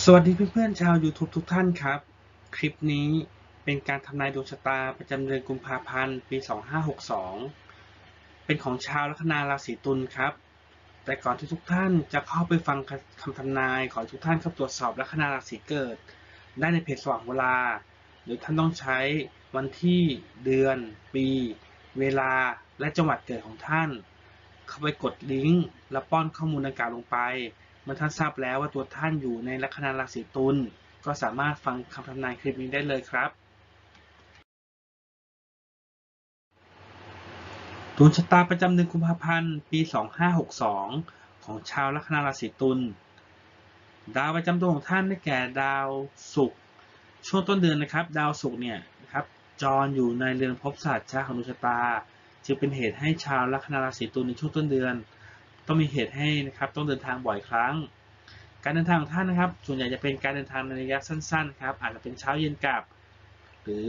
สวัสดีเพื่อนๆชาว YouTube ทุกท่านครับ คลิปนี้เป็นการทำนายดวงชะตาประจำเดือนกุมภาพันธ์ปี 2562 เป็นของชาวลัคนาราศีตุลครับ แต่ก่อนที่ทุกท่านจะเข้าไปฟังคำทำนายขอทุกท่านเข้าตรวจสอบลัคนาราศีเกิด ได้ในเพจสว่างเวลา หรือท่านต้องใช้วันที่เดือน ปี เวลาและจังหวัดเกิดของท่าน เข้าไปกดลิงก์และป้อนข้อมูลดังกล่าวลงไป เมื่อท่านทราบแล้วว่าตัวท่านอยู่ในลัคนาราศีตุลก็สามารถฟังคำทำนายคลิปนี้ได้เลยครับดวงชะตาประจำเดือนกุมภาพันธ์ปี 2562 ของชาวลัคนาราศีตุลดาวประจำตัวของท่านได้แก่ดาวศุกร์ช่วงต้นเดือนนะครับ ดาวศุกร์เนี่ยนะครับจรอยู่ในเรือนภพศาสตร์ชาของดวงชะตา จึงเป็นเหตุให้ชาวลัคนาราศีตุลในช่วงต้นเดือน ต้องมีเหตุให้นะครับต้องเดินทางบ่อยครั้ง การเดินทางของท่านนะครับ ส่วนใหญ่จะเป็นการเดินทางในระยะสั้นๆครับอาจจะเป็นเช้าเย็นกลับ หรือ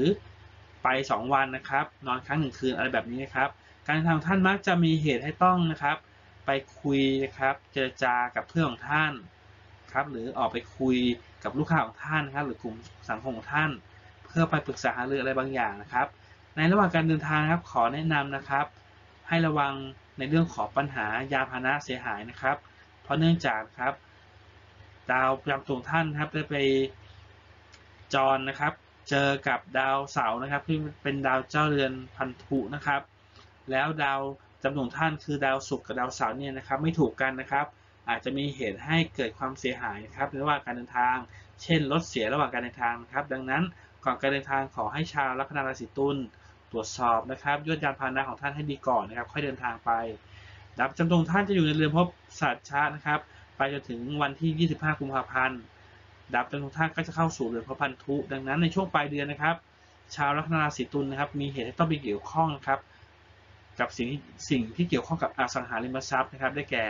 ไป 2 วันนะครับ นอนครั้งหนึ่งคืนอะไรแบบนี้นะครับ การเดินทางของท่านมักจะมีเหตุให้ต้องนะครับ ไปคุยนะครับเจรจากับเพื่อนของท่านครับหรือออกไปคุยกับลูกค้าของท่านนะครับ หรือกลุ่มสังคมของท่าน เพื่อไปปรึกษาหารืออะไรบางอย่างนะครับ ในระหว่างการเดินทางครับขอแนะนำนะครับ ให้ระวัง ในเรื่องของปัญหายาพานะเสียหายนะครับ เพราะเนื่องจากครับดาวประจำตัวท่านครับได้ไปจรนะครับ เจอกับดาวเสาร์นะครับที่เป็นดาวเจ้าเรือนพันธุนะครับ แล้วดาวจำนวนท่านคือดาวศุกร์กับดาวเสาร์เนี่ยนะครับ ไม่ถูกกันนะครับ อาจจะมีเหตุให้เกิดความเสียหายนะครับในระหว่างการเดินทาง เช่นรถเสียระหว่างการเดินทางครับ ดังนั้นก่อนการเดินทางขอให้ชาวลัคนาราศีตุล ตรวจสอบนะครับยอดยานพาหนะของท่านให้ดีก่อนนะครับ ค่อยเดินทางไปดับจำตรงท่านจะอยู่ในเรือนภพสัตว์ชานะครับ ไปจนถึงวันที่ 25 กุมภาพันธ์ดับจำตรงท่านก็จะเข้าสู่เรือนภพพันธุ ดังนั้นในช่วงปลายเดือนนะครับ ชาวลัคนาราศีตุลนะครับ มีเหตุที่ต้องไปเกี่ยวข้องนะครับ กับสิ่งสิ่งที่เกี่ยวข้องกับอสังหาริมทรัพย์นะครับ ได้แก่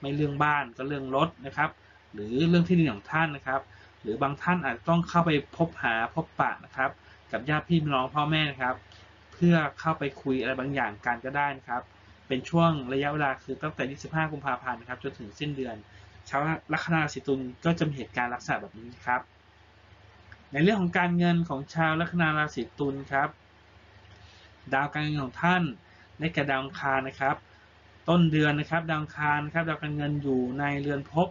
ไม่เรื่องบ้านก็เรื่องรถนะครับ หรือเรื่องที่ดินของท่านนะครับ หรือบางท่านอาจจะต้องเข้าไปพบหาพบปะนะครับ กับญาติพี่น้องพ่อแม่นะครับ เพื่อเข้าไปคุยอะไรบางอย่างกันก็ได้นะครับ เป็นช่วงระยะเวลาคือตั้งแต่ 25 กุมภาพันธ์นะครับจนถึงสิ้นเดือนชาวลัคนาราศีตุลก็จะมีเหตุการณ์ลักษณะแบบนี้ครับ ในเรื่องของการเงินของชาวลัคนาราศีตุลครับ ดาวการเงินของท่านได้แก่ดาวอังคารนะครับ ต้นเดือนนะครับดาวอังคารนะครับดาวการเงินอยู่ในเรือนภพ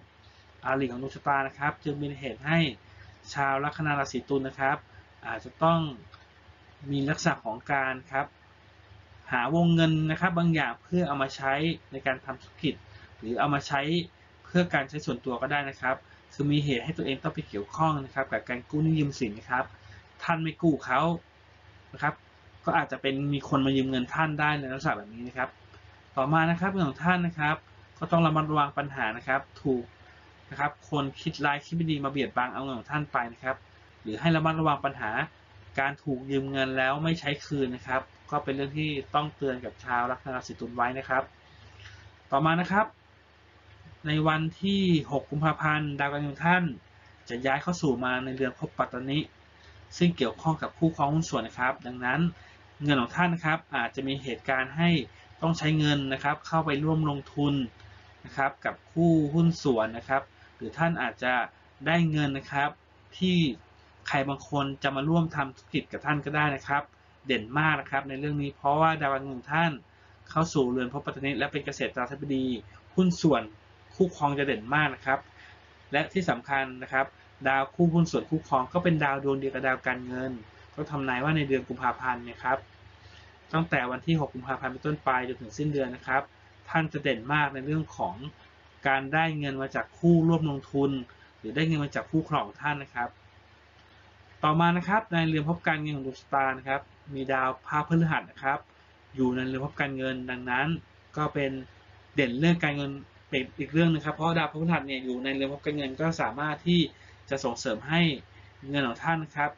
อาลีของดวงชะตานะครับ จึงเป็นเหตุให้ชาวลัคนาราศีตุลนะครับ อาจจะต้อง มีลักษณะของการครับหาวงเงินนะครับบางอย่างเพื่อเอามาใช้ในการทำธุรกิจ หรือเอามาใช้เพื่อการใช้ส่วนตัวก็ได้นะครับ คือมีเหตุให้ตัวเองต้องไปเกี่ยวข้องนะครับกับการกู้นยืมสินนะครับ ท่านไม่กู้เขานะครับ ก็อาจจะเป็นมีคนมายืมเงินท่านได้ในลักษณะแบบนี้นะครับ ต่อมานะครับเรื่องของท่านนะครับ ก็ต้องระมัดระวังปัญหานะครับ ถูกนะครับ คนคิดร้ายคิดไม่ดีมาเบียดบังเอาเงินของท่านไปนะครับ หรือให้ระมัดระวังปัญหา การถูกยืมเงินแล้วไม่ใช้คืนนะครับ ก็เป็นเรื่องที่ต้องเตือนกับชาวลัคนาราศีตุลไว้นะครับ ต่อมานะครับ ในวันที่ 6 กุมภาพันธ์ดาวการเงินท่าน จะย้ายเข้าสู่มาในเรือนภพปัตตานิซึ่งเกี่ยวข้องกับคู่ครองหุ้นส่วนนะครับ ดังนั้นเงินของท่านนะครับ อาจจะมีเหตุการณ์ให้ต้องใช้เงินนะครับ เข้าไปร่วมลงทุนนะครับ กับคู่หุ้นส่วนนะครับ หรือท่านอาจจะได้เงินนะครับที่ ใครบางคนจะมาร่วมทำธุรกิจกับท่านก็ได้นะครับ เด่นมากนะครับในเรื่องนี้เพราะว่าดาวการเงินท่านเข้าสู่เรือนภพปัตตานิและเป็นเกษตรตราธิบดี หุ้นส่วนคู่ครองจะเด่นมากนะครับ และที่สำคัญนะครับ ดาวคู่หุ้นส่วนคู่ครองก็เป็นดาวดวงเดียวกับดาวการเงิน ก็ทำนายว่าในเดือนกุมภาพันธ์นี่ยครับตั้งแต่วันที่ 6 กุมภาพันธ์เป็นต้นไปจนถึงสิ้นเดือนนะครับ ท่านจะเด่นมากในเรื่องของการได้เงินมาจากคู่ร่วมลงทุน หรือได้เงินมาจากคู่ครองท่านนะครับ ต่อมานะครับในเรือนภพการเงินของดวงชะตานะครับ มีดาวพระพฤหัสนะครับ อยู่ในเรือนภพการเงินดังนั้น ก็เป็นเด่นเรื่องการเงินเป็นอีกเรื่องนึงครับเพราะดาวพระพฤหัสเนี่ยอยู่ในเรือนภพการเงินก็สามารถที่จะส่งเสริมให้เงินของท่านนะครับ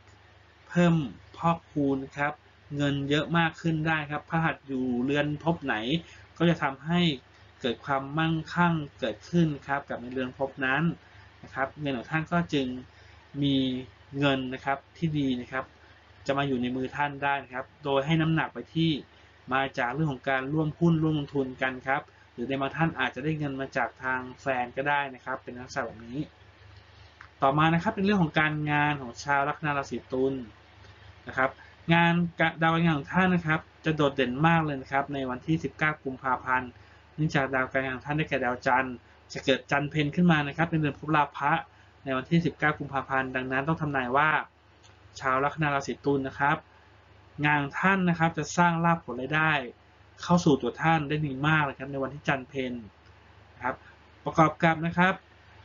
เพิ่มพอกพูนะครับ เงินเยอะมากขึ้นได้ครับพระหัสอยู่เรือนภพไหน ก็จะทำให้เกิดความมั่งคั่งเกิดขึ้นครับกับในเรือนภพนั้นนะครับ เงินของท่านก็จึงมี เงินนะครับที่ดีนะครับ จะมาอยู่ในมือท่านได้นะครับ โดยให้น้ำหนักไปที่มาจากเรื่องของการร่วมหุ้นร่วมลงทุนกันครับ หรือในบางท่านอาจจะได้เงินมาจากทางแฟนก็ได้นะครับ เป็นลักษณะแบบนี้ ต่อมานะครับเป็นเรื่องของการงานของชาวลัคนาราศีตุลนะครับ งานดาวการงานของท่านนะครับ จะโดดเด่นมากเลยนะครับ ในวันที่ 19 กุมภาพันธ์เนื่องจากดาวการงานของท่านได้แก่ดาวจันทร์จะเกิดจันทร์เพนขึ้นมานะครับ เป็นเดือนภพลาภะ ในวันที่ 19 กุมภาพันธ์ ดังนั้นต้องทำนายว่า ชาวลัคนาราศีตุลนะครับ งานท่านนะครับจะสร้างลาภผลรายได้ เข้าสู่ตัวท่านได้ดีมากนะครับในวันที่จันทร์เพนนะครับ ประกอบกับนะครับ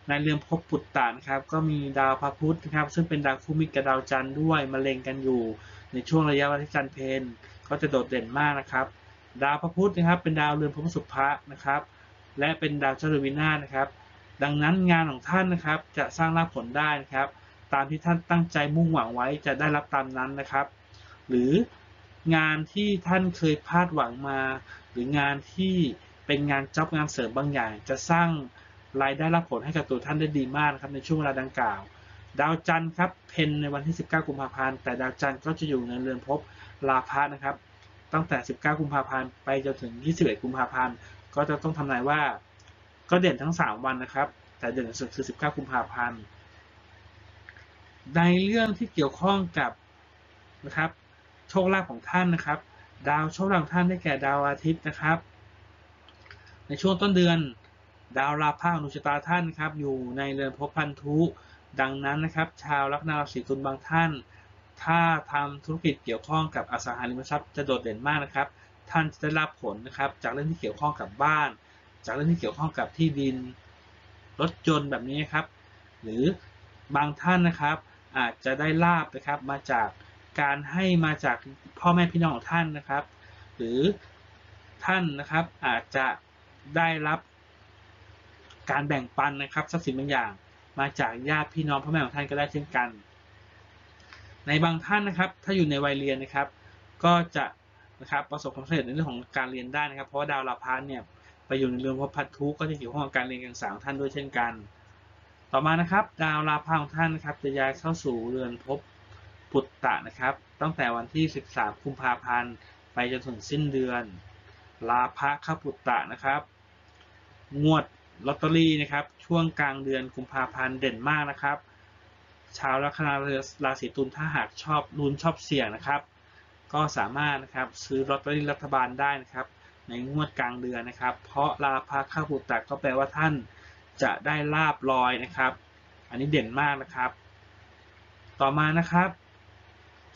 ในเรือนภพปุตตะนะครับ ก็มีดาวพระพุธนะครับ ซึ่งเป็นดาวคู่มิตรกับดาวจันทร์ด้วยมาเล็งกันอยู่ ในช่วงระยะวันที่จันทร์เพนก็จะโดดเด่นมากนะครับ ดาวพระพุธนะครับ เป็นดาวเรือนภพสุภะนะครับ และเป็นดาวเจ้าเรือนวินาศนะครับ ดังนั้นงานของท่านนะครับจะสร้างรากผลได้นะครับ ตามที่ท่านตั้งใจมุ่งหวังไว้จะได้รับตามนั้นนะครับ หรืองานที่ท่านเคยพลาดหวังมา หรืองานที่เป็นงานจ็อบงานเสริมบางอย่าง จะสร้างรายได้รับผลให้กับตัวท่านได้ดีมากครับในช่วงเวลาดังกล่าว ดาวจันทร์ครับเพนในวันที่ 19 กุมภาพันธ์แต่ดาวจันทร์ก็จะอยู่ในเรือนภพลาภะนะครับ ตั้งแต่ 19 กุมภาพันธ์ไปจนถึง 21 กุมภาพันธ์ก็จะต้องทำนายว่า ก็เด่นทั้ง 3 วันนะครับ แต่เด่นสุดคือ 19 กุมภาพันธ์ ในเรื่องที่เกี่ยวข้องกับนะครับโชคลาภของท่านนะครับ ดาวโชคลาภท่านได้แก่ดาวอาทิตย์นะครับ ในช่วงต้นเดือนดาวราพานุชตาท่านครับ อยู่ในเรือนภพพันธุดังนั้นนะครับ ชาวลัคนาราศีตุลบางท่าน ถ้าทำธุรกิจเกี่ยวข้องกับอสังหาริมทรัพย์จะโดดเด่นมากนะครับ ท่านจะได้รับผลนะครับ จากเรื่องที่เกี่ยวข้องกับบ้าน จากเรื่องที่เกี่ยวข้องกับที่ดินรถยนต์แบบนี้ครับ หรือบางท่านนะครับ อาจจะได้ลาบนะครับมาจากการให้มาจากพ่อแม่พี่น้องของท่านนะครับ หรือท่านนะครับอาจจะได้รับการแบ่งปันนะครับทรัพย์สินบางอย่างมาจากญาติพี่น้องพ่อแม่ของท่านก็ได้เช่นกัน ในบางท่านนะครับ ถ้าอยู่ในวัยเรียนนะครับ ก็จะนะครับประสบความสำเร็จในเรื่องของการเรียนได้นะครับ เพราะว่าดาวลาพานเนี่ย ไปอยู่ในเรือนพพัทธุก็จะเกี่ยวข้องกับการเรียนการสอนของท่านด้วยเช่นกัน ต่อมานะครับดาวลาพาของท่านครับจะย้ายเข้าสู่เรือนภพปุตตะนะครับ ตั้งแต่วันที่ 13 กุมภาพันธ์ไปจนถึงสิ้นเดือนลาภะข้าปุตตะนะครับ งวดลอตเตอรี่นะครับช่วงกลางเดือนกุมภาพันธ์เด่นมากนะครับ ชาวลัคนาราศีตุลถ้าหากชอบลุ้นชอบเสี่ยงนะครับ ก็สามารถนะครับซื้อลอตเตอรี่รัฐบาลได้นะครับ ในงวดกลางเดือนนะครับ เพราะลาภะข้าปุตตะก็แปลว่าท่านจะได้ลาบลอยนะครับ อันนี้เด่นมากนะครับ ต่อมานะครับ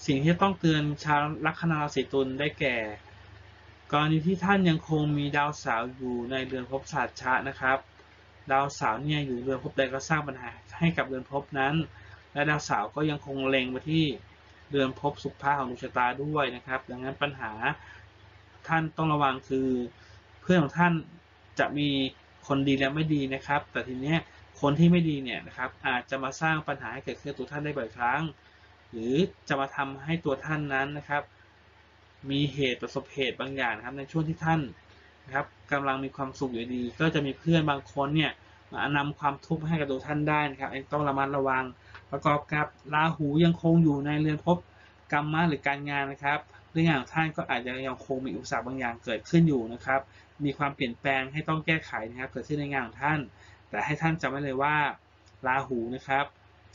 สิ่งที่ต้องเตือนชาวลัคนาราศีตุลได้แก่กรณีที่ท่านยังคงมีดาวเสาร์อยู่ในเรือนภพศาสตร์ชะนะครับ ดาวเสาร์เนี่ยอยู่เรือนภพใดก็สร้างปัญหาให้กับเรือนภพนั้น และดาวเสาร์ก็ยังคงเล็งไปที่เรือนภพสุภาของดวงชะตาด้วยนะครับ ดังนั้นปัญหา ท่านต้องระวังคือ เพื่อนของท่านจะมีคนดีและไม่ดีนะครับ แต่ทีเนี้ยคนที่ไม่ดีเนี่ยนะครับ อาจจะมาสร้างปัญหาให้เกิดขึ้นตัวท่านได้บ่อยครั้ง หรือจะมาทำให้ตัวท่านนั้นนะครับ มีเหตุประสบเหตุบางอย่างนะครับ ในช่วงที่ท่านนะครับกำลังมีความสุขอยู่ดี ก็จะมีเพื่อนบางคนเนี่ยมานำความทุกข์ให้กับตัวท่านได้นะครับต้องระมัดระวังประกอบกับราหูยังคงอยู่ในเรือนภพกรรมะหรือการงานนะครับ เรื่องงานของท่านก็อาจจะยังคงมีอุปสรรคบางอย่างเกิดขึ้นอยู่นะครับ มีความเปลี่ยนแปลงให้ต้องแก้ไขนะครับ เกิดขึ้นในงานของท่าน แต่ให้ท่านจำไว้เลยว่าราหูนะครับ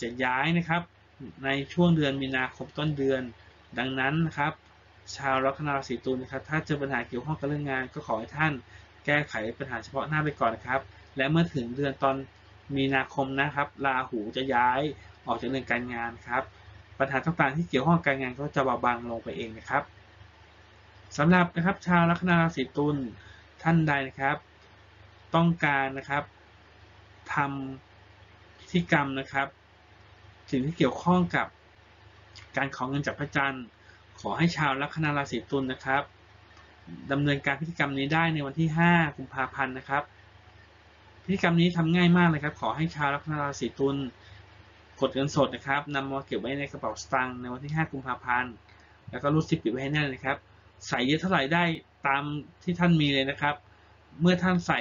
จะย้ายนะครับ ในช่วงเดือนมีนาคมต้นเดือน ดังนั้นนะครับ ชาวลัคนาราศีตุลนะครับ ถ้าเจอปัญหาเกี่ยวข้องกับเรื่องงาน ก็ขอให้ท่านแก้ไขปัญหาเฉพาะหน้าไปก่อนนะครับ และเมื่อถึงเดือนตอนมีนาคมนะครับ ราหูจะย้ายออกจากเรื่องการงานครับ ปัญหาต่างๆที่เกี่ยวข้องการงานก็จะเบาบางลงไปเองนะครับสำหรับนะครับชาวลัคนาราศีตุลท่านใดนะครับ ต้องการนะครับทำพิธีกรรมนะครับ สิ่งที่เกี่ยวข้องกับการขอเงินจากพระจันทร์ ขอให้ชาวลัคนาราศีตุลนะครับดำเนินการพิธีกรรมนี้ได้ในวันที่ 5 กุมภาพันธ์นะครับ พิธีกรรมนี้ทำง่ายมากเลยครับ ขอให้ชาวลัคนาราศีตุล กดเงินสดนะครับนำมาเก็บไว้ในกระเป๋าสตางค์ในวันที่ 5 กุมภาพันธ์ แล้วก็รูดซิปปิดไว้ให้แน่นนะครับ ใส่เยอะเท่าไหร่ได้ตามที่ท่านมีเลยนะครับ เมื่อท่านใส่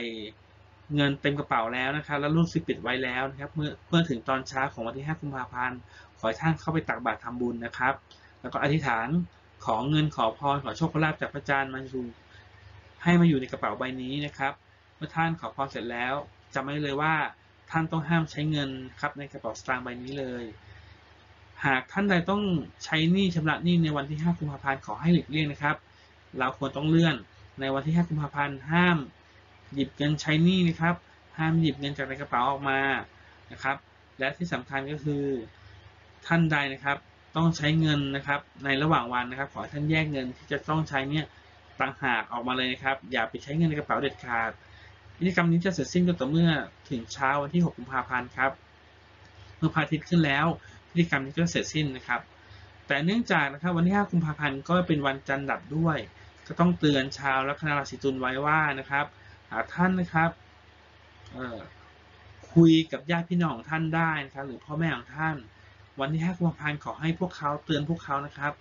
เงินเต็มกระเป๋าแล้วนะครับ แล้วรุ่นซิปิดไว้แล้วนะครับ เมื่อเมื่อถึงตอนเช้าของวันที่ 5 กุมภาพันธ์ ขอให้ท่านเข้าไปตักบาตรทำบุญนะครับ แล้วก็อธิษฐานขอเงินขอพรขอโชคลาภจากพระอาจารย์มาอยู่ให้มาอยู่ในกระเป๋าใบนี้นะครับ เมื่อท่านขอพรเสร็จแล้วจำไว้เลยว่า ท่านต้องห้ามใช้เงินครับในกระเป๋าสตางค์ใบนี้เลย หากท่านใดต้องใช้หนี้ชำระหนี้ในวันที่ 5 กุมภาพันธ์ขอให้หลีกเลี่ยงนะครับ เราควรต้องเลื่อนในวันที่ 5 กุมภาพันธ์ห้ามหยิบเงินใช้หนี้นะครับ ห้ามหยิบเงินจากในกระเป๋าออกมานะครับ และที่สำคัญก็คือท่านใดนะครับ ต้องใช้เงินนะครับ ในระหว่างวันนะครับ ขอให้ท่านแยกเงินที่จะต้องใช้เนี่ยต่างหากออกมาเลยนะครับ อย่าไปใช้เงินในกระเป๋าเด็ดขาด พิธีกรรมนี้จะเสร็จสิ้นก็ต่อเมื่อถึงเช้าวันที่ 6 กุมภาพันธ์ครับ เมื่อพระอาทิตย์ขึ้นแล้ว พิธีกรรมนี้ก็เสร็จสิ้นนะครับ แต่เนื่องจากนะครับวันที่ 5 กุมภาพันธ์ก็เป็นวันจันทร์ดับด้วย ก็ต้องเตือนชาวลัคนาราศีตุลไว้ว่านะครับหาท่านนะครับคุยกับญาติพี่น้องของท่านได้นะครับหรือพ่อแม่ของท่าน วันที่ 5 กุมภาพันธ์ขอให้พวกเขาเตือนพวกเขานะครับ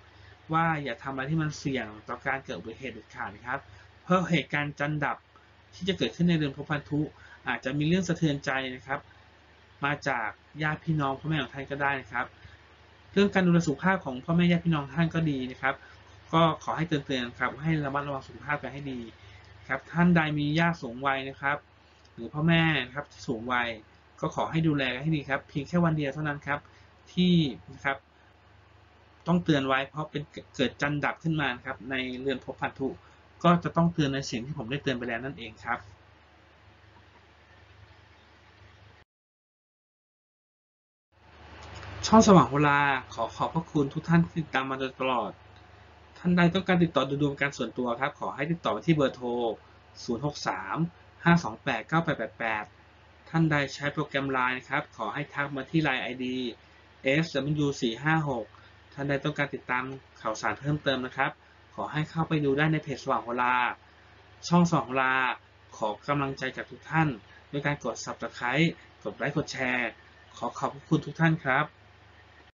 ว่าอย่าทำอะไรที่มันเสี่ยงต่อการเกิดอุบัติเหตุเด็ดขาดนครับ เพราะเหตุการณ์จันทร์ดับ ที่จะเกิดขึ้นในเดือนพพันธุอาจจะมีเรื่องสะเทือนใจนะครับ มาจากญาติพี่น้องพ่อแม่ของท่านก็ได้นะครับ เรื่องการดูแลสุขภาพของพ่อแม่ญาติพี่น้องท่านก็ดีนะครับ ก็ขอให้เตือนๆครับให้ระมัดระวังสุขภาพกันให้ดีครับท่านใดมีญาติสูงวัยนะครับ หรือพ่อแม่นะครับที่สูงวัยก็ขอให้ดูแลกันให้ดีครับ เพียงแค่วันเดียวเท่านั้นครับที่นะครับ ต้องเตือนไว้เพราะเป็นเกิดจันดับขึ้นมาครับในเรือนภพพันธุ ก็จะต้องเตือนในสิ่งที่ผมได้เตือนไปแล้วนั่นเองครับช่องสว่างเวลาขอขอบพระคุณทุกท่านที่ติดตามมาโดยตลอด ท่านใดต้องการติดต่อดูดวงการส่วนตัวครับ ขอให้ติดต่อไปที่เบอร์โทร 063 528 9888 ท่านใดใช้โปรแกรม Line ครับ ขอให้ทักมาที่ Line ID SW456 ท่านใดต้องการติดตามข่าวสารเพิ่มเติมนะครับ อให้เข้าไปดูได้ในเพจสว่างเวลาช่องสว่างเวลาขอกำลังใจจากทุกท่าน ด้วยการกด subscribe กดไลค์กดแชร์ ขอขอบคุณทุกท่านครับ